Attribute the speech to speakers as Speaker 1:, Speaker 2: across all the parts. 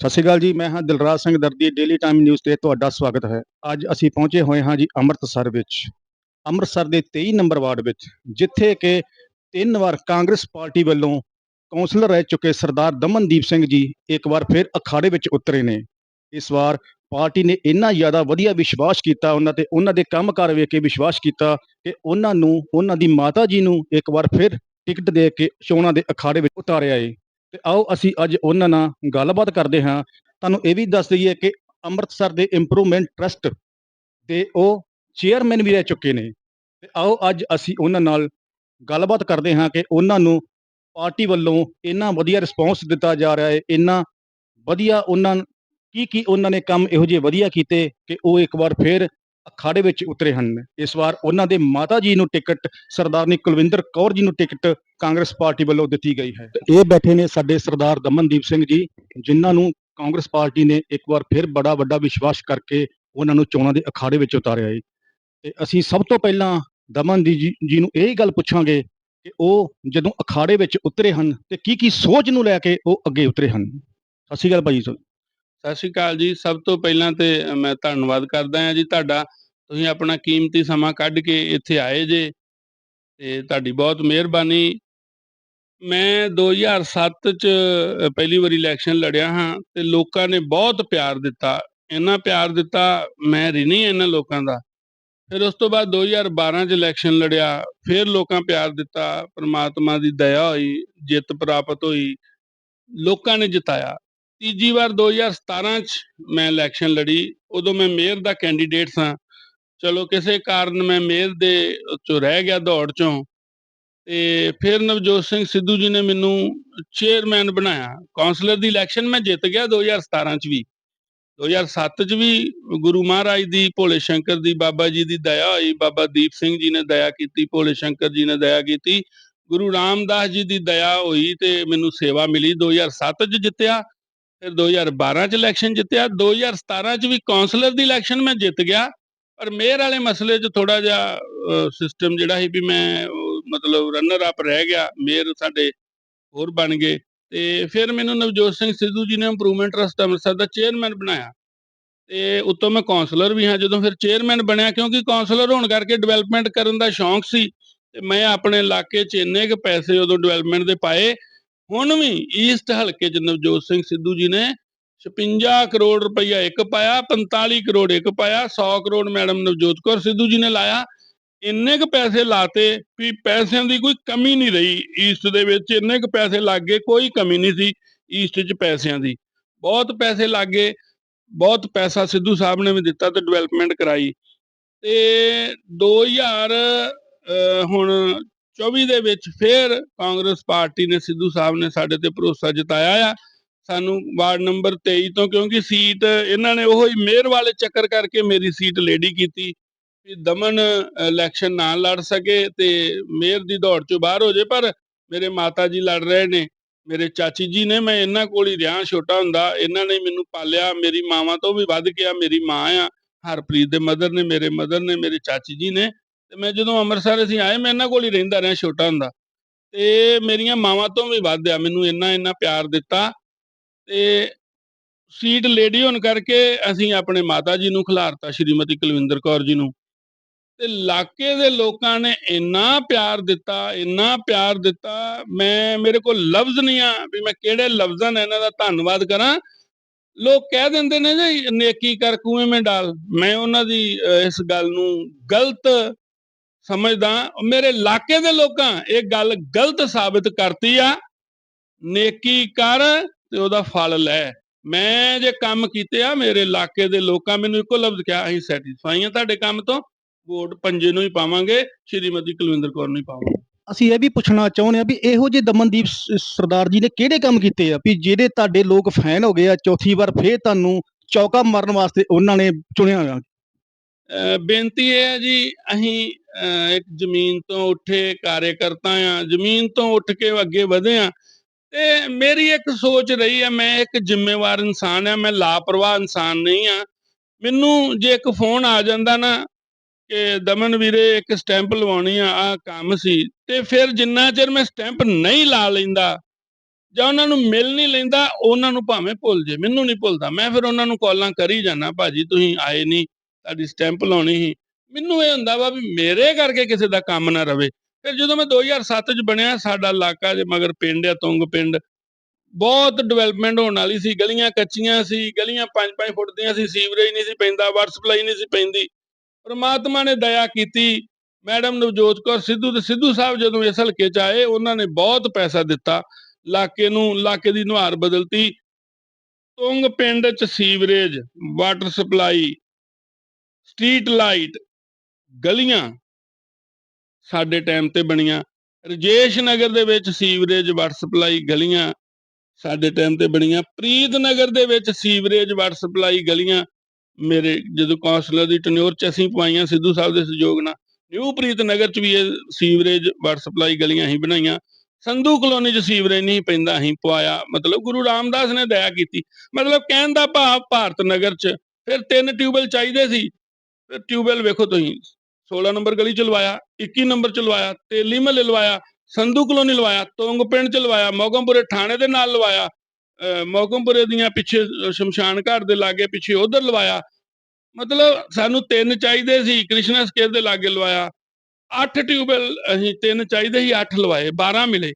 Speaker 1: ਸਤਿ ਸ਼੍ਰੀ ਅਕਾਲ ਜੀ, ਮੈਂ ਹਾਂ Dilraj Singh Dardi daily time news ਤੇ ਤੁਹਾਡਾ ਸਵਾਗਤ ਹੈ। ਅੱਜ ਅਸੀਂ ਪਹੁੰਚੇ ਹੋਏ ਹਾਂ ਜੀ ਅੰਮ੍ਰਿਤਸਰ ਵਿੱਚ। ਅੰਮ੍ਰਿਤਸਰ ਦੇ 23 ਨੰਬਰ ਵਾਰਡ ਵਿੱਚ, ਜਿੱਥੇ ਕਿ ਤਿੰਨ ਵਾਰ ਕਾਂਗਰਸ ਪਾਰਟੀ ਵੱਲੋਂ ਕੌਂਸਲਰ ਰਹਿ ਚੁੱਕੇ ਸਰਦਾਰ ਦਮਨਦੀਪ ਸਿੰਘ ਜੀ ਇੱਕ ਵਾਰ ਫਿਰ ਅਖਾੜੇ ਵਿੱਚ ਉਤਰੇ ਨੇ। ਇਸ ਵਾਰ ਪਾਰਟੀ ਨੇ ਇੰਨਾ ਜ਼ਿਆਦਾ ਵਧੀਆ ਵਿਸ਼ਵਾਸ ਕੀਤਾ ਉਹਨਾਂ ਤੇ, ਉਹਨਾਂ ਦੇ ਕੰਮਕਾਰ ਵੇਖ ਕੇ ਵਿਸ਼ਵਾਸ ਕੀਤਾ ਕਿ ਉਹਨਾਂ ਨੂੰ, ਉਹਨਾਂ ਦੀ ਮਾਤਾ ਜੀ ਨੂੰ ਇੱਕ ਵਾਰ ਫਿਰ ਟਿਕਟ ਦੇ ਕੇ ਚੋਣਾਂ ਦੇ ਅਖਾੜੇ ਵਿੱਚ ਉਤਾਰਿਆ ਏ। ਤੇ ਆਓ ਅਸੀਂ ਅੱਜ ਉਹਨਾਂ ਨਾਲ ਗੱਲਬਾਤ ਕਰਦੇ ਹਾਂ। ਤੁਹਾਨੂੰ ਇਹ ਵੀ ਦੱਸ ਦਈਏ ਕਿ ਅੰਮ੍ਰਿਤਸਰ ਦੇ ਇੰਪਰੂਵਮੈਂਟ ਟਰਸਟ ਦੇ ਉਹ ਚੇਅਰਮੈਨ ਵੀ ਰਹਿ ਚੁੱਕੇ ਨੇ। ਤੇ ਆਓ ਅੱਜ ਅਸੀਂ ਉਹਨਾਂ ਨਾਲ ਗੱਲਬਾਤ ਕਰਦੇ ਹਾਂ ਕਿ ਉਹਨਾਂ ਨੂੰ ਪਾਰਟੀ ਵੱਲੋਂ ਇੰਨਾ ਵਧੀਆ ਰਿਸਪੌਂਸ ਦਿੱਤਾ ਜਾ ਰਿਹਾ ਹੈ। ਇੰਨਾ ਵਧੀਆ ਉਹਨਾਂ ਕੀ ਕੀ ਉਹਨਾਂ ਨੇ ਕੰਮ ਇਹੋ ਜਿਹੇ ਵਧੀਆ ਕੀਤੇ ਕਿ ਉਹ ਇੱਕ ਵਾਰ ਫਿਰ ਅਖਾੜੇ ਵਿੱਚ ਉਤਰੇ ਹਨ। ਇਸ ਵਾਰ ਉਹਨਾਂ ਦੇ ਮਾਤਾ ਜੀ ਨੂੰ ਟਿਕਟ ਸਰਦਾਰਨੀ ਕੁਲਵਿੰਦਰ ਕੌਰ ਜੀ ਨੂੰ ਟਿਕਟ ਕਾਂਗਰਸ ਪਾਰਟੀ ਵੱਲੋਂ ਦਿੱਤੀ ਗਈ ਹੈ। ਇਹ ਬੈਠੇ ਨੇ ਸਾਡੇ ਸਰਦਾਰ ਦਮਨਦੀਪ ਸਿੰਘ ਜੀ, ਜਿਨ੍ਹਾਂ ਨੂੰ ਕਾਂਗਰਸ ਪਾਰਟੀ ਨੇ ਇੱਕ ਵਾਰ ਫਿਰ ਬੜਾ ਵੱਡਾ ਵਿਸ਼ਵਾਸ ਕਰਕੇ ਉਹਨਾਂ ਨੂੰ ਚੋਣਾਂ ਦੇ ਅਖਾੜੇ ਵਿੱਚ ਉਤਾਰਿਆ ਹੈ ਤੇ ਅਸੀਂ ਸਭ ਤੋਂ ਪਹਿਲਾਂ ਦਮਨਦੀਪ ਜੀ ਜੀ ਨੂੰ ਇਹ ਗੱਲ ਪੁੱਛਾਂਗੇ ਕਿ ਉਹ ਜਦੋਂ ਅਖਾੜੇ ਵਿੱਚ ਉਤਰੇ ਹਨ ਤੇ ਕੀ ਕੀ ਸੋਚ ਨੂੰ ਲੈ ਕੇ ਉਹ ਅੱਗੇ ਉਤਰੇ ਹਨ। ਸਤਿ ਸ਼੍ਰੀ ਅਕਾਲ ਭਾਈ ਸਾਹਿਬ
Speaker 2: ਸਤਿ ਸ਼੍ਰੀ ਅਕਾਲ ਜੀ। ਸਭ ਤੋਂ ਪਹਿਲਾਂ ਤੇ ਮੈਂ ਧੰਨਵਾਦ ਕਰਦਾ ਹਾਂ ਜੀ ਤੁਹਾਡਾ। ਤੁਸੀਂ ਆਪਣਾ ਕੀਮਤੀ ਸਮਾਂ ਕੱਢ ਕੇ ਇੱਥੇ ਆਏ ਜੇ ਤੇ ਤੁਹਾਡੀ ਬਹੁਤ ਮਿਹਰਬਾਨੀ। ਮੈਂ 2007 ਚ ਪਹਿਲੀ ਵਾਰੀ ਇਲੈਕਸ਼ਨ ਲੜਿਆ ਹਾਂ ਤੇ ਲੋਕਾਂ ਨੇ ਬਹੁਤ ਪਿਆਰ ਦਿੱਤਾ। ਇੰਨਾ ਪਿਆਰ ਦਿੱਤਾ, ਮੈਂ ਰਿਣੀ ਇਹਨਾਂ ਲੋਕਾਂ ਦਾ। ਫਿਰ ਉਸ ਤੋਂ ਬਾਅਦ 2012 ਚ ਇਲੈਕਸ਼ਨ ਲੜਿਆ, ਫਿਰ ਲੋਕਾਂ ਪਿਆਰ ਦਿੱਤਾ, ਪ੍ਰਮਾਤਮਾ ਦੀ ਦਇਆ ਹੋਈ, ਜਿੱਤ ਪ੍ਰਾਪਤ ਹੋਈ, ਲੋਕਾਂ ਨੇ ਜਿਤਾਇਆ। ਤੀਜੀ ਵਾਰ 2017 ਚ ਮੈਂ ਇਲੈਕਸ਼ਨ ਲੜੀ, ਉਦੋਂ ਮੈਂ ਮੇਅਰ ਦਾ ਕੈਂਡੀਡੇਟ ਸਾਂ। ਚਲੋ ਕਿਸੇ ਕਾਰਨ ਮੈਂ ਮੇਅਰ ਦੇ ਚੋਂ ਰਹਿ ਗਿਆ ਦੌੜ ਚੋਂ। ਤੇ ਫਿਰ ਨਵਜੋਤ ਸਿੰਘ ਸਿੱਧੂ ਜੀ ਨੇ ਮੈਨੂੰ ਚੇਅਰਮੈਨ ਬਣਾਇਆ। ਕਾਉਂਸਲਰ ਦੀ ਇਲੈਕਸ਼ਨ ਮੈਂ ਜਿੱਤ ਗਿਆ 2017 ਚ ਵੀ। 2007 ਚ ਵੀ ਗੁਰੂ ਮਹਾਰਾਜ ਦੀ, ਭੋਲੇ ਸ਼ੰਕਰ ਦੀ, ਬਾਬਾ ਜੀ ਦੀ ਦਇਆ ਹੋਈ। ਬਾਬਾ ਦੀਪ ਸਿੰਘ ਜੀ ਨੇ ਦਇਆ ਕੀਤੀ, ਭੋਲੇ ਸ਼ੰਕਰ ਜੀ ਨੇ ਦਇਆ ਕੀਤੀ। ਗੁਰੂ ਰਾਮਦਾਸ ਜੀ ਦੀ ਦਇਆ ਹੋਈ ਤੇ ਮੈਨੂੰ ਸੇਵਾ ਮਿਲੀ। 2007 ਚ ਜਿੱਤਿਆ। ਫਿਰ 2012 ਚ ਇਲੈਕਸ਼ਨ ਜਿੱਤਿਆ 2017 ਚ ਵੀ ਕਾਉਂਸਲਰ ਦੀ ਇਲੈਕਸ਼ਨ ਮੈਂ ਜਿੱਤ ਗਿਆ, ਪਰ ਮੇਅਰ ਵਾਲੇ ਮਸਲੇ 'ਚ ਥੋੜਾ ਜਿਹਾ ਸਿਸਟਮ ਜਿਹੜਾ ਸੀ ਵੀ ਮੈਂ ਮਤਲਬ ਰਨਰ ਅਪ ਰਹਿ ਗਿਆ ਮੇਅਰ ਸਾਡੇ ਹੋਰ ਬਣ ਗਏ, ਤੇ ਫਿਰ ਮੈਨੂੰ ਨਵਜੋਤ ਸਿੰਘ ਸਿੱਧੂ ਜੀ ਨੇ ਇੰਪਰੂਵਮੈਂਟ ਟਰਸਟ ਅੰਮ੍ਰਿਤਸਰ ਦਾ ਚੇਅਰਮੈਨ ਬਣਾਇਆ, ਤੇ ਉੱਤੋਂ ਮੈਂ ਕਾਉਂਸਲਰ ਵੀ ਹਾਂ, ਜਦੋਂ ਫਿਰ ਚੇਅਰਮੈਨ ਬਣਿਆ, ਕਿਉਂਕਿ ਕਾਉਂਸਲਰ ਹੋਣ ਕਰਕੇ ਡਿਵੈਲਪਮੈਂਟ ਕਰਨ ਦਾ ਸ਼ੌਂਕ ਸੀ, ਤੇ ਮੈਂ ਆਪਣੇ ਇਲਾਕੇ 'ਚ ਇੰਨੇ ਕੁ ਪੈਸੇ ਉਦੋਂ ਡਿਵੈਲਪਮੈਂਟ ਦੇ ਪਾਏ ਹੁਣ ਵੀ ਈਸਟ ਹਲਕੇ 'ਚ ਨਵਜੋਤ ਸਿੰਘ ਸਿੱਧੂ ਜੀ ਨੇ 56 ਕਰੋੜ ਰੁਪਈਆ ਇੱਕ ਪਾਇਆ 45 ਕਰੋੜ ਇੱਕ ਪਾਇਆ 100 ਕਰੋੜ ਮੈਡਮ ਨਵਜੋਤ ਕੌਰ ਸਿੱਧੂ ਜੀ ਨੇ ਲਾਇਆ। ਇੰਨੇ ਕੁ ਪੈਸੇ ਲਾਤੇ ਵੀ ਪੈਸਿਆਂ ਦੀ ਕੋਈ ਕਮੀ ਨਹੀਂ ਰਹੀ ਈਸਟ ਦੇ ਵਿੱਚ ਇੰਨੇ ਕੁ ਪੈਸੇ ਲੱਗ ਗਏ ਕੋਈ ਕਮੀ ਨਹੀਂ ਸੀ ਈਸਟ 'ਚ ਪੈਸਿਆਂ ਦੀ। ਬਹੁਤ ਪੈਸੇ ਲੱਗ ਗਏ ਬਹੁਤ ਪੈਸਾ ਸਿੱਧੂ ਸਾਹਿਬ ਨੇ ਵੀ ਦਿੱਤਾ ਤੇ ਡਿਵੈਲਪਮੈਂਟ ਕਰਾਈ। ਤੇ 2000 ਅਹ, ਹੁਣ 24 ਦੇ ਵਿੱਚ ਫਿਰ ਕਾਂਗਰਸ ਪਾਰਟੀ ਨੇ ਸਿੱਧੂ ਸਾਹਿਬ ਨੇ ਸਾਡੇ ਤੇ ਭਰੋਸਾ ਜਤਾਇਆ ਆ। ਸਾਨੂੰ ਵਾਰਡ ਨੰਬਰ 23 ਤੋਂ, ਕਿਉਂਕਿ ਸੀਟ ਇਹਨਾਂ ਨੇ ਉਹ ਹੀ ਮੇਅਰ ਵਾਲੇ ਚੱਕਰ ਕਰਕੇ ਮੇਰੀ ਸੀਟ ਲੇਡੀ ਕੀਤੀ ਵੀ ਦਮਨ ਇਲੈਕਸ਼ਨ ਨਾ ਲੜ ਸਕੇ ਤੇ ਮੇਅਰ ਦੀ ਦੌੜ ਚੋਂ ਬਾਹਰ ਹੋ ਜੇ। ਪਰ ਮੇਰੇ ਮਾਤਾ ਜੀ ਲੜ ਰਹੇ ਨੇ, ਮੇਰੇ ਚਾਚੀ ਜੀ ਨੇ, ਮੈਂ ਇਹਨਾਂ ਕੋਲ ਹੀ ਰਿਹਾ ਛੋਟਾ ਹੁੰਦਾ। ਇਹਨਾਂ ਨੇ ਮੈਨੂੰ ਪਾਲਿਆ, ਮੇਰੀ ਮਾਵਾਂ ਤੋਂ ਵੀ ਵੱਧ ਕੇ ਆ, ਮੇਰੀ ਮਾਂ ਆ। ਹਰਪ੍ਰੀਤ ਦੇ ਮਦਰ ਨੇ, ਮੇਰੇ ਮਦਰ ਨੇ, ਮੇਰੇ ਚਾਚੀ ਜੀ ਨੇ। ਤੇ ਮੈਂ ਜਦੋਂ ਅੰਮ੍ਰਿਤਸਰ ਅਸੀਂ ਆਏ, ਮੈਂ ਇਹਨਾਂ ਕੋਲ ਹੀ ਰਹਿੰਦਾ ਰਿਹਾ ਛੋਟਾ ਹੁੰਦਾ। ਤੇ ਮੇਰੀਆਂ ਮਾਵਾਂ ਤੋਂ ਵੀ ਵੱਧ ਆ, ਮੈਨੂੰ ਇੰਨਾ ਇੰਨਾ ਪਿਆਰ ਦਿੱਤਾ। ਤੇ ਸੀਟ ਲੇਡੀ ਹੋਣ ਕਰਕੇ ਅਸੀਂ ਆਪਣੇ ਮਾਤਾ ਜੀ ਨੂੰ ਖਿਲਾਰਤਾ, ਸ਼੍ਰੀਮਤੀ ਕੁਲਵਿੰਦਰ ਕੌਰ ਜੀ ਨੂੰ। ਤੇ ਇਲਾਕੇ ਦੇ ਲੋਕਾਂ ਨੇ ਇੰਨਾ ਪਿਆਰ ਦਿੱਤਾ, ਇੰਨਾ ਪਿਆਰ ਦਿੱਤਾ, ਮੈਂ, ਮੇਰੇ ਕੋਲ ਲਫ਼ਜ਼ ਨਹੀਂ ਆ ਵੀ ਮੈਂ ਕਿਹੜੇ ਲਫ਼ਜ਼ਾਂ ਨਾਲ ਇਹਨਾਂ ਦਾ ਧੰਨਵਾਦ ਕਰਾਂ। ਲੋਕ ਕਹਿ ਦਿੰਦੇ ਨੇ ਜੀ, ਨੇਕੀ ਕਰ ਕੂਏ ਮੈਂ ਡਾਲ। ਮੈਂ ਉਹਨਾਂ ਦੀ ਇਸ ਗੱਲ ਨੂੰ ਗਲਤ ਸਮਝਦਾ ਮੇਰੇ ਇਲਾਕੇ ਦੇ ਲੋਕਾਂ ਇਹ ਗੱਲ ਗਲਤ ਸਾਬਿਤ ਕਰਤੀ ਆ। ਨੇਕੀ ਕਰ ਤੇ ਉਹਦਾ ਫਲ ਲੈ। ਮੈਂ ਜੇ ਕੰਮ ਕੀਤੇ ਆ, ਮੇਰੇ ਇਲਾਕੇ ਦੇ ਲੋਕਾਂ ਮੈਨੂੰ ਇੱਕੋ ਲਫ਼ਜ਼ ਕਿਹਾ, ਅਸੀਂ ਸੈਟੀਸਫਾਈ ਆ ਤੁਹਾਡੇ ਕੰਮ ਤੋਂ। ਵੋਟ ਪੰਜੇ ਨੂੰ ਹੀ ਪਾਵਾਂਗੇ, ਸ਼੍ਰੀਮਤੀ ਕੁਲਵਿੰਦਰ ਕੌਰ ਨੂੰ ਹੀ ਪਾਵਾਂਗੇ।
Speaker 1: ਅਸੀਂ ਇਹ ਵੀ ਪੁੱਛਣਾ ਚਾਹੁੰਦੇ ਆ ਵੀ ਇਹੋ ਜਿਹੇ ਦਮਨਦੀਪ ਸਰਦਾਰ ਜੀ ਨੇ ਕਿਹੜੇ ਕੰਮ ਕੀਤੇ ਆ? ਵੀ ਜਿਹੜੇ ਤੁਹਾਡੇ ਲੋਕ ਫੈਨ ਹੋ ਗਏ ਆ, ਚੌਥੀ ਵਾਰ ਫੇਰ ਤੁਹਾਨੂੰ ਚੌਕਾ ਮਾਰਨ ਵਾਸਤੇ ਉਹਨਾਂ ਨੇ ਚੁਣਿਆ ਹੋਇਆ
Speaker 2: ਬੇਨਤੀ ਇਹ ਹੈ ਜੀ, ਅਸੀਂ, ਅਹ ਇੱਕ ਜ਼ਮੀਨ ਤੋਂ ਉੱਠੇ ਕਾਰਜਕਰਤਾ ਆ ਜ਼ਮੀਨ ਤੋਂ ਉੱਠ ਕੇ ਅੱਗੇ ਵਧੇ ਆ ਤੇ ਮੇਰੀ ਇੱਕ ਸੋਚ ਰਹੀ ਹੈ, ਮੈਂ ਇੱਕ ਜ਼ਿੰਮੇਵਾਰ ਇਨਸਾਨ ਆ ਮੈਂ ਲਾਪਰਵਾਹ ਇਨਸਾਨ ਨਹੀਂ ਆ ਮੈਨੂੰ ਜੇ ਇੱਕ ਫੋਨ ਆ ਜਾਂਦਾ ਨਾ ਕਿ ਦਮਨ ਵੀਰੇ ਇੱਕ ਸਟੈਂਪ ਲਵਾਉਣੀ ਆ ਆ ਕੰਮ ਸੀ ਤੇ ਫਿਰ ਜਿੰਨਾ ਚਿਰ ਮੈਂ ਸਟੈਂਪ ਨਹੀਂ ਲਾ ਲੈਂਦਾ ਜਾਂ ਉਹਨਾਂ ਨੂੰ ਮਿਲ ਨਹੀਂ ਲੈਂਦਾ, ਉਹਨਾਂ ਨੂੰ ਭਾਵੇਂ ਭੁੱਲ ਜੇ ਮੈਨੂੰ ਨਹੀਂ ਭੁੱਲਦਾ। ਮੈਂ ਫਿਰ ਉਹਨਾਂ ਨੂੰ ਕਾਲਾਂ ਕਰੀ ਜਾਣਾ ਭਾਜੀ ਤੁਸੀਂ ਆਏ ਨਹੀਂ ਤੁਹਾਡੀ ਸਟੈਂਪ ਲਾਉਣੀ ਸੀ, ਮੈਨੂੰ ਇਹ ਹੁੰਦਾ ਵਾ ਵੀ ਮੇਰੇ ਕਰਕੇ ਕਿਸੇ ਦਾ ਕੰਮ ਨਾ ਰਵੇ। ਫਿਰ ਜਦੋਂ ਮੈਂ 2007 ਚ ਬਣਿਆ, ਸਾਡਾ ਇਲਾਕਾ ਜੇ ਮਗਰ ਪਿੰਡ ਆ, ਤੁੰਗ ਪਿੰਡ, ਬਹੁਤ ਡਿਵੈਲਪਮੈਂਟ ਹੋਣ ਵਾਲੀ ਸੀ। ਗਲੀਆਂ ਕੱਚੀਆਂ ਸੀ, ਗਲੀਆਂ 5-5 ਫੁੱਟ ਦੀਆਂ ਸੀ, ਸੀਵਰੇਜ ਨਹੀਂ ਸੀ ਪੈਂਦਾ ਵਾਟਰ ਸਪਲਾਈ ਨਹੀਂ ਸੀ ਪੈਂਦੀ। ਪਰਮਾਤਮਾ ਨੇ ਦਇਆ ਕੀਤੀ। ਮੈਡਮ ਨਵਜੋਤ ਕੌਰ ਸਿੱਧੂ ਤੇ ਸਿੱਧੂ ਸਾਹਿਬ ਜਦੋਂ ਇਸ ਹਲਕੇ ਚ ਆਏ, ਉਹਨਾਂ ਨੇ ਬਹੁਤ ਪੈਸਾ ਦਿੱਤਾ। ਇਲਾਕੇ ਨੂੰ, ਇਲਾਕੇ ਦੀ ਨੁਹਾਰ ਬਦਲਤੀ। ਤੁੰਗ ਪਿੰਡ ਚ sewerage water supply street light ਗਲੀਆਂ ਸਾਡੇ ਟਾਈਮ ਤੇ ਬਣੀਆਂ। ਰਜੇਸ਼ ਨਗਰ ਦੇ ਵਿੱਚ ਸੀਵਰੇਜ ਵਾਟਰ ਸਪਲਾਈ ਗਲੀਆਂ ਸਾਡੇ ਟਾਈਮ ਤੇ ਬਣੀਆਂ। ਪ੍ਰੀਤ ਨਗਰ ਦੇ ਵਿੱਚ ਸੀਵਰੇਜ ਵਾਟਰ ਸਪਲਾਈ ਗਲੀਆਂ ਮੇਰੇ ਜਦੋਂ ਕਾਉਂਸਲਰ ਦੀ ਟਨਿਓਰ ਚ ਅਸੀਂ ਪਵਾਈਆਂ ਸਿੱਧੂ ਸਾਹਿਬ ਦੇ ਸਹਿਯੋਗ ਨਾਲ। ਨਿਊ ਪ੍ਰੀਤ ਨਗਰ ਚ ਵੀ ਇਹ ਸੀਵਰੇਜ ਵਾਟਰ ਸਪਲਾਈ ਗਲੀਆਂ ਹੀ ਬਣਾਈਆਂ। ਸੰਧੂ ਕਲੋਨੀ ਚ ਸੀਵਰੇਜ ਨਹੀਂ ਪੈਂਦਾ ਅਸੀਂ ਪਵਾਇਆ। ਮਤਲਬ ਗੁਰੂ ਰਾਮਦਾਸ ਨੇ ਦਇਆ ਕੀਤੀ। ਮਤਲਬ ਕਹਿਣ ਦਾ ਭਾਵ ਭਾਰਤ ਨਗਰ ਚ ਫਿਰ ਤਿੰਨ ਟਿਊਬਲ ਚਾਹੀਦੇ ਸੀ। ਫਿਰ ਟਿਊਬਲ ਵੇਖੋ ਤੁਸੀਂ 16 ਨੰਬਰ ਗਲੀ ਚ ਲਵਾਇਆ 21 ਨੰਬਰ ਚ ਲਵਾਇਆ, ਤੇਲੀ ਮਹੱਲੇ ਲਵਾਇਆ, ਸੰਧੂ ਕਲੋਨੀ ਲਵਾਇਆ ਤੋਂਗ ਪਿੰਡ ਚ ਲਵਾਇਆ, ਮੋਗਮਪੁਰੇ ਥਾਣੇ ਦੇ ਨਾਲ ਲਵਾਇਆ ਮੋਗਮਪੁਰੇ ਦੀਆਂ ਪਿੱਛੇ ਸ਼ਮਸ਼ਾਨ ਘਾਟ ਦੇ ਲਾਗੇ ਪਿੱਛੇ ਉਧਰ ਲਵਾਇਆ। ਮਤਲਬ ਸਾਨੂੰ ਤਿੰਨ ਚਾਹੀਦੇ ਸੀ, ਕ੍ਰਿਸ਼ਨਾ ਸਕੇਰ ਦੇ ਲਾਗੇ ਲਵਾਇਆ। ਅੱਠ ਟਿਊਬਲ ਅਸੀਂ ਤਿੰਨ ਚਾਹੀਦੇ ਸੀ, ਅੱਠ ਲਵਾਏ 12 ਮਿਲੇ।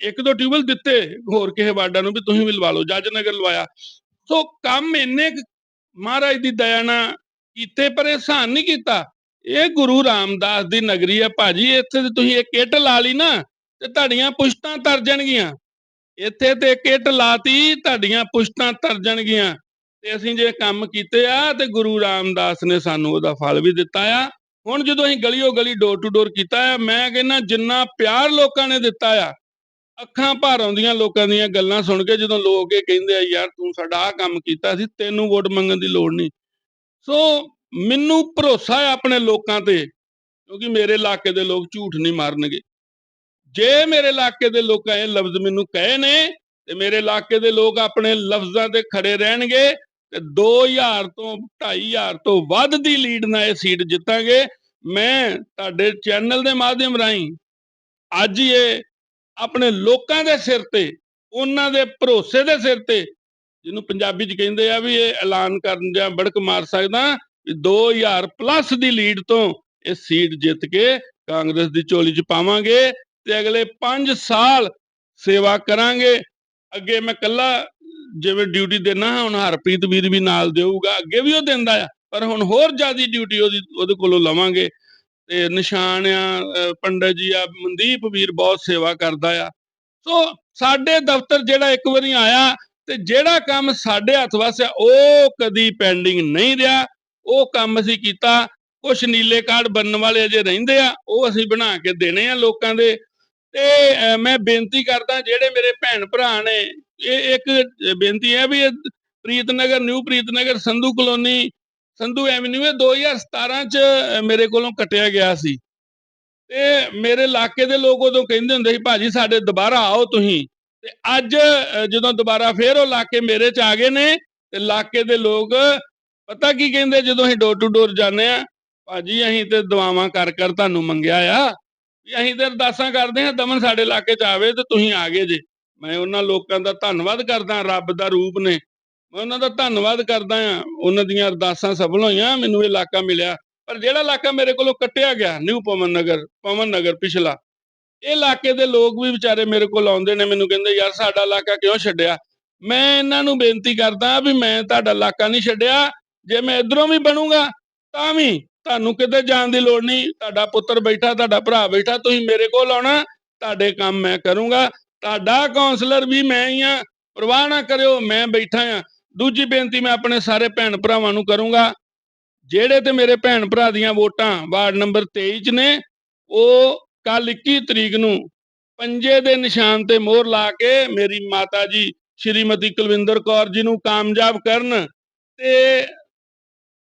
Speaker 2: ਇੱਕ ਦੋ ਟਿਊਬਲ ਦਿੱਤੇ ਹੋਰ ਕਿਸੇ ਵਾਰਡਾਂ ਨੂੰ ਵੀ ਤੁਸੀਂ ਵੀ ਲਵਾ ਲਓ, ਜੱਜ ਨਗਰ ਲਵਾਇਆ। ਸੋ ਕੰਮ ਇੰਨੇ ਮਹਾਰਾਜ ਦੀ ਦਇਆ ਨਾਲ ਕੀਤੇ, ਪਰ ਇਹਸਾਨ ਨਹੀਂ ਕੀਤਾ। ਇਹ ਗੁਰੂ ਰਾਮਦਾਸ ਦੀ ਨਗਰੀ ਹੈ ਭਾਜੀ, ਇੱਥੇ ਤੇ ਤੁਸੀਂ ਇੱਕ ਇੱਟ ਲਾ ਲਈ ਨਾ, ਤੇ ਤੁਹਾਡੀਆਂ ਪੁਸ਼ਤਾਂ ਤਰ ਜਾਣਗੀਆਂ। ਇੱਥੇ ਤੇ ਇੱਕ ਇੱਟ ਲਾਤੀ, ਤੁਹਾਡੀਆਂ ਪੁਸ਼ਤਾਂ ਤਰ ਜਾਣਗੀਆਂ। ਤੇ ਅਸੀਂ ਜੇ ਕੰਮ ਕੀਤੇ ਆ, ਤੇ ਗੁਰੂ ਰਾਮਦਾਸ ਨੇ ਸਾਨੂੰ ਉਹਦਾ ਫਲ ਵੀ ਦਿੱਤਾ ਆ। ਹੁਣ ਜਦੋਂ ਅਸੀਂ ਗਲੀਓ ਗਲੀ ਡੋਰ ਟੂ ਡੋਰ ਕੀਤਾ ਆ, ਮੈਂ ਕਹਿੰਦਾ ਜਿੰਨਾ ਪਿਆਰ ਲੋਕਾਂ ਨੇ ਦਿੱਤਾ ਆ, ਅੱਖਾਂ ਭਰ ਆਉਂਦੀਆਂ ਲੋਕਾਂ ਦੀਆਂ ਗੱਲਾਂ ਸੁਣ ਕੇ ਜਦੋਂ ਲੋਕ ਇਹ ਕਹਿੰਦੇ ਆ, ਯਾਰ ਤੂੰ ਸਾਡਾ ਆਹ ਕੰਮ ਕੀਤਾ ਸੀ, ਤੈਨੂੰ ਵੋਟ ਮੰਗਣ ਦੀ ਲੋੜ ਨਹੀਂ। ਸੋ ਮੈਨੂੰ ਭਰੋਸਾ ਹੈ ਆਪਣੇ ਲੋਕਾਂ ਤੇ, ਕਿਉਂਕਿ ਮੇਰੇ ਇਲਾਕੇ ਦੇ ਲੋਕ ਝੂਠ ਨਹੀਂ ਮਾਰਨਗੇ। ਜੇ ਮੇਰੇ ਇਲਾਕੇ ਦੇ ਲੋਕਾਂ ਇਹ ਲਫ਼ਜ਼ ਮੈਨੂੰ ਕਹੇ ਨੇ, ਤੇ ਮੇਰੇ ਇਲਾਕੇ ਦੇ ਲੋਕ ਆਪਣੇ ਲਫ਼ਜ਼ਾਂ ਤੇ ਖੜੇ ਰਹਿਣਗੇ, ਤੇ 2000 ਤੋਂ 2500 ਤੋਂ ਵੱਧ ਦੀ ਲੀਡ ਨਾਲ ਇਹ ਸੀਟ ਜਿੱਤਾਂਗੇ। ਮੈਂ ਤੁਹਾਡੇ ਚੈਨਲ ਦੇ ਮਾਧਿਅਮ ਰਾਹੀਂ ਅੱਜ ਇਹ ਆਪਣੇ ਲੋਕਾਂ ਦੇ ਸਿਰ ਤੇ, ਉਹਨਾਂ ਦੇ ਭਰੋਸੇ ਦੇ ਸਿਰ ਤੇ ਜਿਹਨੂੰ ਪੰਜਾਬੀ ਚ ਕਹਿੰਦੇ ਆ ਵੀ ਇਹ ਐਲਾਨ ਕਰਨ ਜਾਂ ਬੜਕ ਮਾਰ ਸਕਦਾ, ਵੀ 2000 ਪਲੱਸ ਦੀ ਲੀਡ ਤੋਂ ਇਹ ਸੀਟ ਜਿੱਤ ਕੇ ਕਾਂਗਰਸ ਦੀ ਚੋਲੀ ਚ ਪਾਵਾਂਗੇ ਤੇ ਅਗਲੇ 5 ਸਾਲ ਸੇਵਾ ਕਰਾਂਗੇ। ਅੱਗੇ ਮੈਂ ਕੱਲਾ ਜਿਵੇਂ ਡਿਊਟੀ ਦੇਣਾ ਹੁਣ ਹਰਪ੍ਰੀਤ ਵੀਰ ਵੀ ਨਾਲ ਦੇਊਗਾ, ਅੱਗੇ ਵੀ ਉਹ ਦਿੰਦਾ ਆ, ਪਰ ਹੁਣ ਹੋਰ ਜ਼ਿਆਦੀ ਡਿਊਟੀ ਉਹਦੀ, ਉਹਦੇ ਕੋਲੋਂ ਲਵਾਂਗੇ। ਤੇ ਨਿਸ਼ਾਨ ਆ ਅਹ ਪੰਡਤ ਜੀ ਆ, ਮਨਦੀਪ ਵੀਰ ਬਹੁਤ ਸੇਵਾ ਕਰਦਾ ਆ। ਸੋ ਸਾਡੇ ਦਫ਼ਤਰ ਜਿਹੜਾ ਇੱਕ ਵਾਰੀ ਆਇਆ ਤੇ ਜਿਹੜਾ ਕੰਮ ਸਾਡੇ ਹੱਥ ਵਸਿਆ ਉਹ ਕਦੀ ਪੈਂਡਿੰਗ ਨਹੀਂ ਰਿਹਾ। ਉਹ ਕੰਮ ਅਸੀਂ ਕੀਤਾ ਕੁਝ ਨੀਲੇ ਕਾਰਡ ਬਣਨ ਵਾਲੇ ਅਜੇ ਰਹਿੰਦੇ ਆ, ਉਹ ਅਸੀਂ ਬਣਾ ਕੇ ਦੇਣੇ ਆ ਲੋਕਾਂ ਦੇ। ਤੇ ਮੈਂ ਬੇਨਤੀ ਕਰਦਾ, ਜਿਹੜੇ ਮੇਰੇ ਭੈਣ ਭਰਾ ਨੇ, ਇਹ ਇੱਕ ਬੇਨਤੀ ਹੈ ਵੀ ਇਹ Preetnagar, new Preetnagar Sandhu colony, Sandhu avenue, ਇਹ 2017 ਚ ਮੇਰੇ ਕੋਲੋਂ ਕੱਟਿਆ ਗਿਆ ਸੀ। ਤੇ ਮੇਰੇ ਇਲਾਕੇ ਦੇ ਲੋਕ ਉਦੋਂ ਕਹਿੰਦੇ ਹੁੰਦੇ ਸੀ, ਭਾਜੀ, ਸਾਡੇ ਦੁਬਾਰਾ ਆਓ ਤੁਸੀਂ। ਤੇ ਅੱਜ ਜਦੋਂ ਦੁਬਾਰਾ ਫੇਰ ਉਹ ਇਲਾਕੇ ਮੇਰੇ ਚ ਆ ਗਏ ਨੇ, ਤੇ ਇਲਾਕੇ ਦੇ ਲੋਕ ਪਤਾ ਕੀ ਕਹਿੰਦੇ, ਜਦੋਂ ਅਸੀਂ ਡੋਰ ਟੂ ਡੋਰ ਜਾਂਦੇ ਆ ਭਾਜੀ ਅਸੀਂ ਤੇ ਦੁਆਵਾਂ ਕਰ ਕਰ ਤੁਹਾਨੂੰ ਮੰਗਿਆ ਆ, ਵੀ ਅਸੀਂ ਤੇ ਅਰਦਾਸਾਂ ਕਰਦੇ ਹਾਂ, ਦਮਨ ਸਾਡੇ ਇਲਾਕੇ ਚ ਆਵੇ ਤੇ ਤੁਸੀਂ ਆ ਗਏ ਜੇ। ਮੈਂ ਉਹਨਾਂ ਲੋਕਾਂ ਦਾ ਧੰਨਵਾਦ ਕਰਦਾ, ਰੱਬ ਦਾ ਰੂਪ ਨੇ। ਮੈਂ ਉਹਨਾਂ ਦਾ ਧੰਨਵਾਦ ਕਰਦਾ ਆ ਉਹਨਾਂ ਦੀਆਂ ਅਰਦਾਸਾਂ ਸਫਲ ਹੋਈਆਂ, ਮੈਨੂੰ ਇਹ ਇਲਾਕਾ ਮਿਲਿਆ। ਪਰ ਜਿਹੜਾ ਇਲਾਕਾ ਮੇਰੇ ਕੋਲੋਂ ਕੱਟਿਆ ਗਿਆ, ਨਿਊ ਪਵਨ ਨਗਰ ਪਵਨ ਨਗਰ ਪਿਛਲਾ ਇਹ ਇਲਾਕੇ ਦੇ ਲੋਕ ਵੀ ਵਿਚਾਰੇ ਮੇਰੇ ਕੋਲ ਆਉਂਦੇ ਨੇ, ਮੈਨੂੰ ਕਹਿੰਦੇ, ਯਾਰ ਸਾਡਾ ਇਲਾਕਾ ਕਿਉਂ ਛੱਡਿਆ? ਮੈਂ ਇਹਨਾਂ ਨੂੰ ਬੇਨਤੀ ਕਰਦਾ ਵੀ ਮੈਂ ਤੁਹਾਡਾ ਇਲਾਕਾ ਨਹੀਂ ਛੱਡਿਆ। ਜੇ ਮੈਂ ਇਧਰੋਂ ਵੀ ਬਣੂੰਗਾ, ਤਾਂ ਵੀ ਤੁਹਾਨੂੰ ਕਿਤੇ ਜਾਣ ਦੀ ਲੋੜ ਨਹੀਂ। ਤੁਹਾਡਾ ਪੁੱਤਰ ਬੈਠਾ, ਤੁਹਾਡਾ ਭਰਾ ਬੈਠਾ, ਤੁਸੀਂ ਮੇਰੇ ਕੋਲ ਆਉਣਾ, ਤੁਹਾਡੇ ਕੰਮ ਮੈਂ ਕਰੂੰਗਾ। ਤੁਹਾਡਾ ਕਾਉਂਸਲਰ ਵੀ ਮੈਂ ਹੀ ਆ, ਪਰਵਾਹ ਨਾ ਕਰਿਓ, ਮੈਂ ਬੈਠਾ ਆ। ਦੂਜੀ ਬੇਨਤੀ ਮੈਂ ਆਪਣੇ ਸਾਰੇ ਭੈਣ ਭਰਾਵਾਂ ਨੂੰ ਕਰੂੰਗਾ, ਜਿਹੜੇ ਤੇ ਮੇਰੇ ਭੈਣ ਭਰਾ ਦੀਆਂ ਵੋਟਾਂ ਵਾਰਡ ਨੰਬਰ 23 ਚ ਨੇ, ਉਹ ਕੱਲ 21 ਤਰੀਕ ਨੂੰ ਪੰਜੇ ਦੇ ਨਿਸ਼ਾਨ ਤੇ ਮੋਹਰ ਲਾ ਕੇ ਮੇਰੀ ਮਾਤਾ ਜੀ ਸ਼੍ਰੀਮਤੀ ਕੁਲਵਿੰਦਰ ਕੌਰ ਜੀ ਨੂੰ ਕਾਮਯਾਬ ਕਰਨ ਤੇ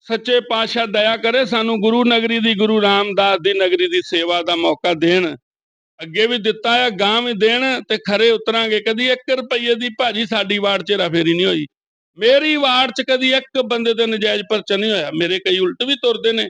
Speaker 2: ਸੱਚੇ ਪਾਤਸ਼ਾਹ ਦਇਆ ਕਰੇ, ਸਾਨੂੰ ਗੁਰੂ ਨਗਰੀ ਦੀ, ਗੁਰੂ ਰਾਮਦਾਸ ਦੀ ਨਗਰੀ ਦੀ ਸੇਵਾ ਦਾ ਮੌਕਾ ਦੇਣ। ਅੱਗੇ ਵੀ ਦਿੱਤਾ ਹੈ ਗਾਂ ਵੀ ਦੇਣ ਤੇ ਖਰੇ ਉਤਰਾਂਗੇ। ਕਦੀ 1 ਰੁਪਏ ਦੀ ਭਾਜੀ ਸਾਡੀ ਵਾਰਡ 'ਚ ਰਫੇਰੀ ਨਹੀਂ ਹੋਈ। ਮੇਰੀ ਵਾਰਡ 'ਚ ਕਦੀ ਇੱਕ ਬੰਦੇ ਤੇ ਨਜਾਇਜ਼ ਪਰਚਾ ਨਹੀਂ ਹੋਇਆ। ਮੇਰੇ ਕਈ ਉਲਟ ਵੀ ਤੁਰਦੇ ਨੇ।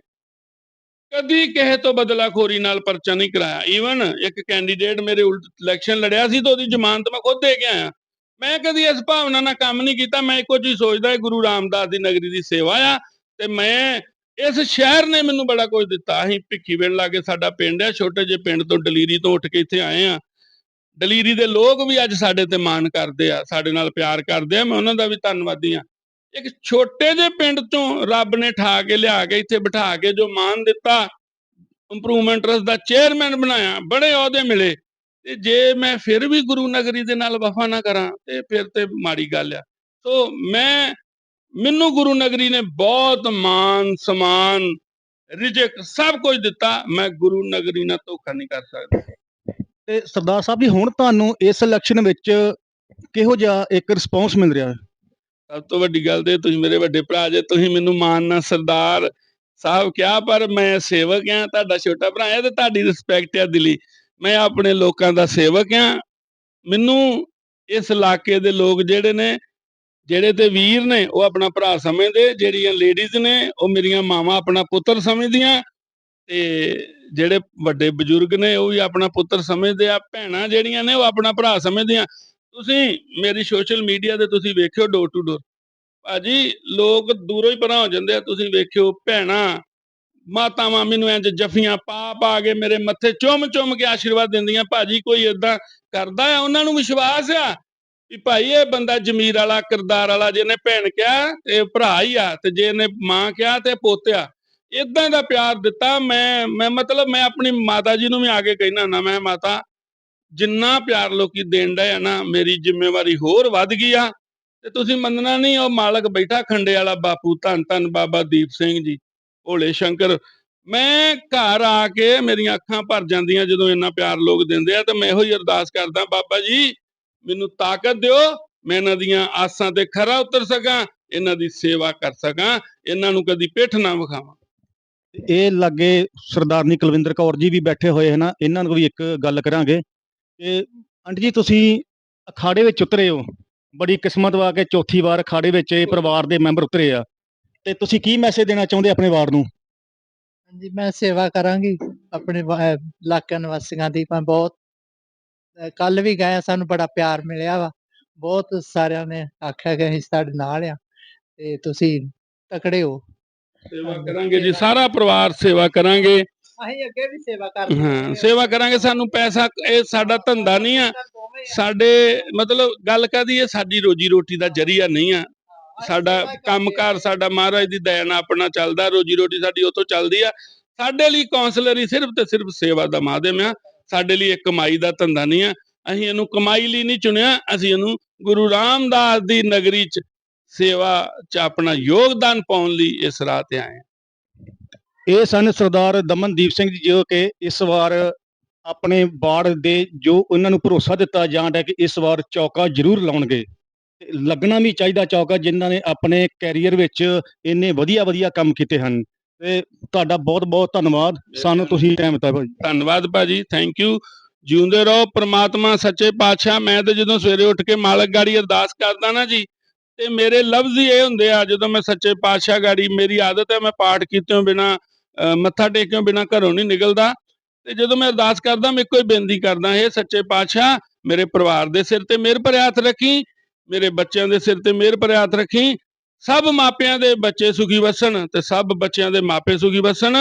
Speaker 2: ਕਦੀ ਕਿਸੇ ਤੋਂ ਬਦਲਾਖੋਰੀ ਨਾਲ ਪਰਚਾ ਨਹੀਂ ਕਰਾਇਆ। ਈਵਨ ਇੱਕ ਕੈਂਡੀਡੇਟ ਮੇਰੇ ਉਲਟ ਇਲੈਕਸ਼ਨ ਲੜਿਆ ਸੀ ਤਾਂ ਉਹਦੀ ਜ਼ਮਾਨਤ ਮੈਂ ਖੁਦ ਦੇ ਕੇ ਆਇਆ। ਮੈਂ ਕਦੀ ਇਸ ਭਾਵਨਾ ਨਾਲ ਕੰਮ ਨਹੀਂ ਕੀਤਾ। ਮੈਂ ਇੱਕੋ ਚੀਜ਼ ਸੋਚਦਾ ਗੁਰੂ ਰਾਮਦਾਸ ਦੀ ਨਗਰੀ ਦੀ ਸੇਵਾ ਆ ਤੇ ਮੈਂ ਇਸ ਸ਼ਹਿਰ ਨੇ ਮੈਨੂੰ ਬੜਾ ਕੁਝ ਦਿੱਤਾ। ਅਸੀਂ ਭਿੱਖੀ ਭਿੱਖੀਵਿੰਡ ਲਾਗੇ ਸਾਡਾ ਪਿੰਡ ਆ, ਛੋਟੇ ਜਿਹੇ ਪਿੰਡ ਤੋਂ ਡਲੀਰੀ ਤੋਂ ਉੱਠ ਕੇ ਇੱਥੇ ਆਏ ਆ ਡਲੀਰੀ ਦੇ ਲੋਕ ਵੀ ਅੱਜ ਸਾਡੇ ਤੇ ਮਾਣ ਕਰਦੇ ਆ, ਸਾਡੇ ਨਾਲ ਪਿਆਰ ਕਰਦੇ ਆ। ਮੈਂ ਉਹਨਾਂ ਦਾ ਵੀ ਧੰਨਵਾਦੀ ਆ ਇੱਕ ਛੋਟੇ ਜਿਹੇ ਪਿੰਡ ਤੋਂ ਰੱਬ ਨੇ ਠਾ ਕੇ ਲਿਆ ਕੇ ਇੱਥੇ ਬਿਠਾ ਕੇ ਜੋ ਮਾਣ ਦਿੱਤਾ ਇੰਪਰੂਵਮੈਂਟ ਟਰਸਟ ਦਾ ਚੇਅਰਮੈਨ ਬਣਾਇਆ, ਬੜੇ ਅਹੁਦੇ ਮਿਲੇ। ਤੇ ਜੇ ਮੈਂ ਫਿਰ ਵੀ ਗੁਰੂ ਨਗਰੀ ਦੇ ਨਾਲ ਵਫਾ ਨਾ ਕਰਾਂ, ਤੇ ਫਿਰ ਤੇ ਮਾੜੀ ਗੱਲ ਆ। ਸੋ ਮੈਂ, ਮੈਨੂੰ ਗੁਰੂ ਨਗਰੀ ਨੇ ਬਹੁਤ ਮਾਨ ਸਮਾਨ ਰਿਜਕ ਸਭ ਕੁਝ ਦਿੱਤਾ, ਮੈਂ ਗੁਰੂ ਨਗਰੀ ਨਾਲ ਧੋਖਾ ਨਹੀਂ ਕਰ ਸਕਦਾ।
Speaker 1: ਤੇ ਸਰਦਾਰ ਸਾਹਿਬ ਜੀ, ਹੁਣ ਤੁਹਾਨੂੰ ਇਸ ਇਲੈਕਸ਼ਨ ਵਿੱਚ ਕਿਹੋ ਜਿਹਾ ਇੱਕ ਰਿਸਪੌਂਸ ਮਿਲ ਰਿਹਾ ਹੈ?
Speaker 2: ਸਭ ਤੋਂ ਵੱਡੀ ਗੱਲ ਤੇ ਤੁਸੀਂ ਮੇਰੇ ਵੱਡੇ ਭਰਾ ਜੇ, ਤੁਸੀਂ ਮੈਨੂੰ ਮਾਨ ਨਾਲ ਸਰਦਾਰ ਸਾਹਿਬ ਕਿਹਾ, ਪਰ ਮੈਂ ਸੇਵਕ ਆ ਤੁਹਾਡਾ ਛੋਟਾ ਭਰਾ ਆ ਤੇ ਤੁਹਾਡੀ ਰਿਸਪੈਕਟ ਆ ਦਿਲੀ। ਮੈਂ ਆਪਣੇ ਲੋਕਾਂ ਦਾ ਸੇਵਕ ਆ ਮੈਨੂੰ ਇਸ ਇਲਾਕੇ ਦੇ ਲੋਕ ਜਿਹੜੇ ਨੇ, ਜਿਹੜੇ ਤੇ ਵੀਰ ਨੇ, ਉਹ ਆਪਣਾ ਭਰਾ ਸਮਝਦੇ, ਜਿਹੜੀਆਂ ਲੇਡੀਜ਼ ਨੇ, ਉਹ ਮੇਰੀਆਂ ਮਾਵਾਂ ਆਪਣਾ ਪੁੱਤਰ ਸਮਝਦੀਆਂ ਤੇ ਜਿਹੜੇ ਵੱਡੇ ਬਜ਼ੁਰਗ ਨੇ, ਉਹ ਵੀ ਆਪਣਾ ਪੁੱਤਰ ਸਮਝਦੇ ਆ, ਭੈਣਾਂ ਜਿਹੜੀਆਂ ਨੇ, ਉਹ ਆਪਣਾ ਭਰਾ ਸਮਝਦੀਆਂ। ਤੁਸੀਂ ਮੇਰੀ ਸੋਸ਼ਲ ਮੀਡੀਆ ਤੇ ਤੁਸੀਂ ਵੇਖਿਓ ਡੋਰ ਟੂ ਡੋਰ ਭਾਜੀ, ਲੋਕ ਦੂਰੋਂ ਹੀ ਪਰਾਂ ਹੋ ਜਾਂਦੇ ਆ, ਤੁਸੀਂ ਵੇਖਿਓ, ਭੈਣਾਂ, ਮਾਤਾਵਾਂ ਮੈਨੂੰ ਇੰਜ ਜਫੀਆਂ ਪਾ ਪਾ ਕੇ ਮੇਰੇ ਮੱਥੇ ਚੁੰਮ ਚੁੰਮ ਕੇ ਆਸ਼ੀਰਵਾਦ ਦਿੰਦੀਆਂ। ਭਾਜੀ, ਕੋਈ ਇਦਾਂ ਕਰਦਾ ਆ? ਉਹਨਾਂ ਨੂੰ ਵਿਸ਼ਵਾਸ ਆ ਵੀ ਭਾਈ, ਇਹ ਬੰਦਾ ਜ਼ਮੀਰ ਵਾਲਾ, ਕਿਰਦਾਰ ਵਾਲਾ, ਜਿਹਨੇ ਭੈਣ ਕਿਹਾ ਤੇ ਇਹ ਭਰਾ ਹੀ ਆ ਤੇ ਜੇ ਇਹਨੇ ਮਾਂ ਕਿਹਾ ਤੇ ਪੋਤਿਆ ਇਦਾਂ ਦਾ ਪਿਆਰ ਦਿੱਤਾ। ਮੈਂ ਮੈਂ ਮਤਲਬ ਮੈਂ ਆਪਣੀ ਮਾਤਾ ਜੀ ਨੂੰ ਵੀ ਆ ਕੇ ਕਹਿਣਾ ਨਾ ਮੈਂ ਮਾਤਾ ਜਿੰਨਾ ਪਿਆਰ ਲੋਕੀ ਦੇਣ ਡਏ ਆ ਨਾ, ਮੇਰੀ ਜ਼ਿੰਮੇਵਾਰੀ ਹੋਰ ਵੱਧ ਗਈ ਆ। ਤੇ ਤੁਸੀਂ ਮੰਨਣਾ ਨਹੀਂ, ਉਹ ਮਾਲਕ ਬੈਠਾ ਖੰਡੇ ਵਾਲਾ ਬਾਪੂ, ਧੰਨ ਧੰਨ ਬਾਬਾ ਦੀਪ ਸਿੰਘ ਜੀ, ਭੋਲੇ ਸ਼ੰਕਰ। ਮੈਂ ਘਰ ਆ ਕੇ ਮੇਰੀਆਂ ਅੱਖਾਂ ਭਰ ਜਾਂਦੀਆਂ ਜਦੋਂ ਇੰਨਾ ਪਿਆਰ ਲੋਕ ਦਿੰਦੇ ਆ, ਤੇ ਮੈਂ ਇਹੋ ਹੀ ਅਰਦਾਸ ਕਰਦਾ, ਬਾਬਾ ਜੀ, ਮੈਨੂੰ ਤਾਕਤ ਦਿਓ, ਮੈਂ ਇਹਨਾਂ ਦੀਆਂ ਆਸਾਂ ਤੇ ਖਰਾ ਉਤਰ ਸਕਾਂ, ਇਹਨਾਂ ਦੀ ਸੇਵਾ ਕਰ ਸਕਾਂ, ਇਹਨਾਂ ਨੂੰ ਕਦੀ ਪਿੱਠ ਨਾ ਵਿਖਾਵਾਂ।
Speaker 1: ਇਹ ਲੱਗੇ ਸਰਦਾਰਨੀ ਕੁਲਵਿੰਦਰ ਕੌਰ ਜੀ ਵੀ ਬੈਠੇ ਹੋਏ ਹਨ ਇਹਨਾਂ ਨੂੰ ਵੀ ਇੱਕ ਗੱਲ ਕਰਾਂਗੇ। ਕਿ ਆਂਟੀ ਜੀ ਤੁਸੀਂ ਅਖਾੜੇ ਵਿੱਚ ਉਤਰੇ ਹੋ। ਬੜੀ ਕਿਸਮਤ ਵਾ ਕੇ ਚੌਥੀ ਵਾਰ ਅਖਾੜੇ ਵਿੱਚ ਇਹ ਪਰਿਵਾਰ ਦੇ ਮੈਂਬਰ ਉਤਰੇ ਆ। ਤੇ ਤੁਸੀਂ ਕੀ ਮੈਸੇਜ ਦੇਣਾ ਚਾਹੁੰਦੇ ਆਪਣੇ ਵਾਰਡ ਨੂੰ?
Speaker 3: ਹਾਂਜੀ ਮੈਂ ਸੇਵਾ ਕਰਾਂਗੀ ਆਪਣੇ ਵਾ- ਅਹ ਇਲਾਕਾ ਨਿਵਾਸੀਆਂ ਦੀ। ਮੈਂ ਬਹੁਤ ਕੱਲ ਵੀ ਗਏ ਸਾਨੂੰ ਬੜਾ ਪਿਆਰ ਮਿਲਿਆ ਵਾ। ਬਹੁਤ ਸਾਰਿਆਂ ਨੇ ਆਖਿਆ ਕਿ ਅਸੀਂ ਤੁਹਾਡੇ ਨਾਲ ਆ ਤੇ ਤੁਸੀਂ ਤਕੜੇ ਹੋ।
Speaker 2: ਸੇਵਾ ਕਰਾਂਗੇ ਜੀ ਸਾਰਾ ਪਰਿਵਾਰ ਸੇਵਾ ਕਰਾਂਗੇ।
Speaker 3: ਅਸੀਂ ਅੱਗੇ ਵੀ ਸੇਵਾ ਕਰਦੇ
Speaker 2: ਹਾਂ ਸੇਵਾ ਕਰਾਂਗੇ ਸਾਨੂੰ ਪੈਸਾ ਇਹ ਸਾਡਾ ਧੰਦਾ ਨਹੀਂ ਆ। ਸਾਡੇ ਮਤਲਬ ਗੱਲ ਕਾਦੀ ਹੈ ਸਾਡੀ ਰੋਜੀ ਰੋਟੀ ਦਾ ਜਰੀਆ ਨਹੀਂ ਆ। ਸਾਡਾ ਕੰਮਕਾਰ ਸਾਡਾ ਮਹਾਰਾਜ ਦੀ ਦਇਆ ਨਾਲ ਆਪਣਾ ਚੱਲਦਾ ਰੋਜੀ ਰੋਟੀ ਸਾਡੀ ਉਤੋਂ ਚੱਲਦੀ ਆ। ਸਾਡੇ ਲਈ ਕਾਉਂਸਲਰ ਸਿਰਫ ਤੇ ਸਿਰਫ ਸੇਵਾ ਦਾ ਮਾਧਿਅਮ ਆ। ਸਾਡੇ ਲਈ ਇਹ ਕਮਾਈ ਦਾ ਧੰਦਾ ਨਹੀਂ ਆ। ਅਸੀਂ ਇਹਨੂੰ ਕਮਾਈ ਲਈ ਨਹੀਂ ਚੁਣਿਆ ਅਸੀਂ ਇਹਨੂੰ ਗੁਰੂ ਰਾਮਦਾਸ ਦੀ ਨਗਰੀ ਚ ਸੇਵਾ ਚ ਆਪਣਾ ਯੋਗਦਾਨ ਪਾਉਣ ਲਈ ਇਸ ਰਾਹ ਤੇ ਆਏ ਹਾਂ।
Speaker 1: ਇਹ ਸਨ ਸਰਦਾਰ ਦਮਨਦੀਪ ਸਿੰਘ ਜੀ, ਜੋ ਕਿ ਇਸ ਵਾਰ ਆਪਣੇ ਵਾਰਡ ਦੇ ਜੋ ਉਹਨਾਂ ਨੂੰ ਭਰੋਸਾ ਦਿੱਤਾ ਜਾਂਦਾ ਕਿ ਇਸ ਵਾਰ ਚੌਕਾ ਜ਼ਰੂਰ ਲਾਉਣਗੇ। ਤੇ ਲੱਗਣਾ ਵੀ ਚਾਹੀਦਾ ਚੌਕਾ, ਜਿਨ੍ਹਾਂ ਨੇ ਆਪਣੇ ਕੈਰੀਅਰ ਵਿੱਚ ਇੰਨੇ ਵਧੀਆ ਵਧੀਆ ਕੰਮ ਕੀਤੇ ਹਨ। ਤੇ ਤੁਹਾਡਾ ਬਹੁਤ ਬਹੁਤ ਧੰਨਵਾਦ। ਸਾਨੂੰ ਤੁਸੀਂ ਟਾਈਮ ਦਿੱਤਾ ਭਾਈ
Speaker 2: ਧੰਨਵਾਦ ਭਾਜੀ ਥੈਂਕ ਯੂ ਜਿਉਂਦੇ ਰਹੋ ਪ੍ਰਮਾਤਮਾ ਸੱਚੇ ਪਾਤਸ਼ਾਹ। ਮੈਂ ਤੇ ਜਦੋਂ ਸਵੇਰੇ ਉੱਠ ਕੇ ਮਾਲਕ ਗਾੜੀ ਅਰਦਾਸ ਕਰਦਾ ਨਾ ਜੀ, ਤੇ ਮੇਰੇ ਲਫ਼ਜ਼ ਹੀ ਇਹ ਹੁੰਦੇ ਆ, ਜਦੋਂ ਮੈਂ ਸੱਚੇ ਪਾਤਸ਼ਾਹ ਗਾੜੀ ਮੇਰੀ ਆਦਤ ਹੈ, ਮੈਂ ਪਾਠ ਕੀਤੇ ਬਿਨਾ ਮੱਥਾ ਟੇਕਿਓ ਬਿਨਾ ਘਰੋਂ ਨਹੀਂ ਨਿਕਲਦਾ। ਤੇ ਜਦੋਂ ਮੈਂ ਅਰਦਾਸ ਕਰਦਾ, ਮੈਂ ਇੱਕੋ ਹੀ ਬੇਨਤੀ ਕਰਦਾ ਇਹ ਸੱਚੇ ਪਾਤਸ਼ਾਹ, ਮੇਰੇ ਪਰਿਵਾਰ ਦੇ ਸਿਰ ਤੇ ਮਿਹਰ ਭਰਿਆ ਹੱਥ ਰੱਖੀ, ਮੇਰੇ ਬੱਚਿਆਂ ਦੇ ਸਿਰ ਤੇ ਮਿਹਰ ਭਰਿਆ ਹੱਥ ਰੱਖੀ, ਸਭ ਮਾਪਿਆਂ ਦੇ ਬੱਚੇ ਸੁਖੀ ਵਸਣ ਤੇ ਸਭ ਬੱਚਿਆਂ ਦੇ ਮਾਪੇ ਸੁਖੀ ਵਸਣ,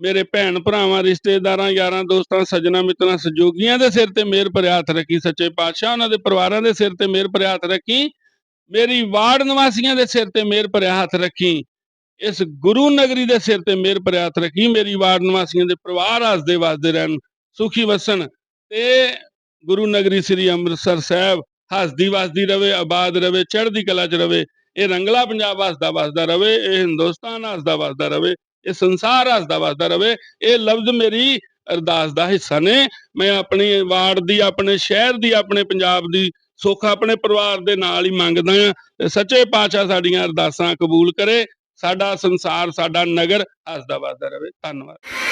Speaker 2: ਮੇਰੇ ਭੈਣ ਭਰਾਵਾਂ, ਰਿਸ਼ਤੇਦਾਰਾਂ, ਯਾਰਾਂ ਦੋਸਤਾਂ, ਸੱਜਣਾ ਮਿੱਤਰਾਂ, ਸਹਿਯੋਗੀਆਂ ਦੇ ਸਿਰ ਤੇ ਮਿਹਰ ਭਰਿਆ ਹੱਥ ਰੱਖੀ, ਸੱਚੇ ਪਾਤਸ਼ਾਹ, ਉਹਨਾਂ ਦੇ ਪਰਿਵਾਰਾਂ ਦੇ ਸਿਰ ਤੇ ਮਿਹਰ ਭਰਿਆ ਹੱਥ ਰੱਖੀ, ਮੇਰੀ ਵਾਰਡ ਨਿਵਾਸੀਆਂ ਦੇ ਸਿਰ ਤੇ ਮਿਹਰ ਭਰਿਆ ਹੱਥ ਰੱਖੀ ਇਸ ਗੁਰੂ ਨਗਰੀ ਦੇ ਸਿਰ ਤੇ ਮੇਰ ਭਰਿਆ ਰੱਖੀ, ਮੇਰੀ ਵਾਰਡ ਨਿਵਾਸੀਆਂ ਦੇ ਪਰਿਵਾਰ ਹੱਸਦੇ ਵਸਦੇ ਰਹਿਣ, ਸੁਖੀ ਵਸਣ ਤੇ ਗੁਰੂ ਨਗਰੀ ਸ੍ਰੀ ਅੰਮ੍ਰਿਤਸਰ ਸਾਹਿਬ ਹੱਸਦੀ ਵਸਦੀ ਰਵੇ, ਆਬਾਦ ਰਵੇ, ਚੜ੍ਹਦੀ ਕਲਾ 'ਚ ਰਵੇ, ਇਹ ਰੰਗਲਾ ਪੰਜਾਬ ਹੱਸਦਾ ਵਸਦਾ ਰਵੇ, ਇਹ ਹਿੰਦੁਸਤਾਨ ਹੱਸਦਾ ਵਸਦਾ ਰਵੇ, ਇਹ ਸੰਸਾਰ ਹੱਸਦਾ ਵਸਦਾ ਰਵੇ, ਇਹ ਲਫ਼ਜ਼ ਮੇਰੀ ਅਰਦਾਸ ਦਾ ਹਿੱਸਾ ਨੇ। ਮੈਂ ਆਪਣੀ ਵਾਰਡ ਦੀ, ਆਪਣੇ ਸ਼ਹਿਰ ਦੀ, ਆਪਣੇ ਪੰਜਾਬ ਦੀ ਸੁੱਖ ਆਪਣੇ ਪਰਿਵਾਰ ਦੇ ਨਾਲ ਹੀ ਮੰਗਦਾ ਆ ਤੇ ਸੱਚੇ ਪਾਤਸ਼ਾਹ ਸਾਡੀਆਂ ਅਰਦਾਸਾਂ ਕਬੂਲ ਕਰੇ। ਸਾਡਾ ਸੰਸਾਰ ਸਾਡਾ ਨਗਰ ਹੱਸਦਾ ਵਸਦਾ ਰਹੇ। ਧੰਨਵਾਦ।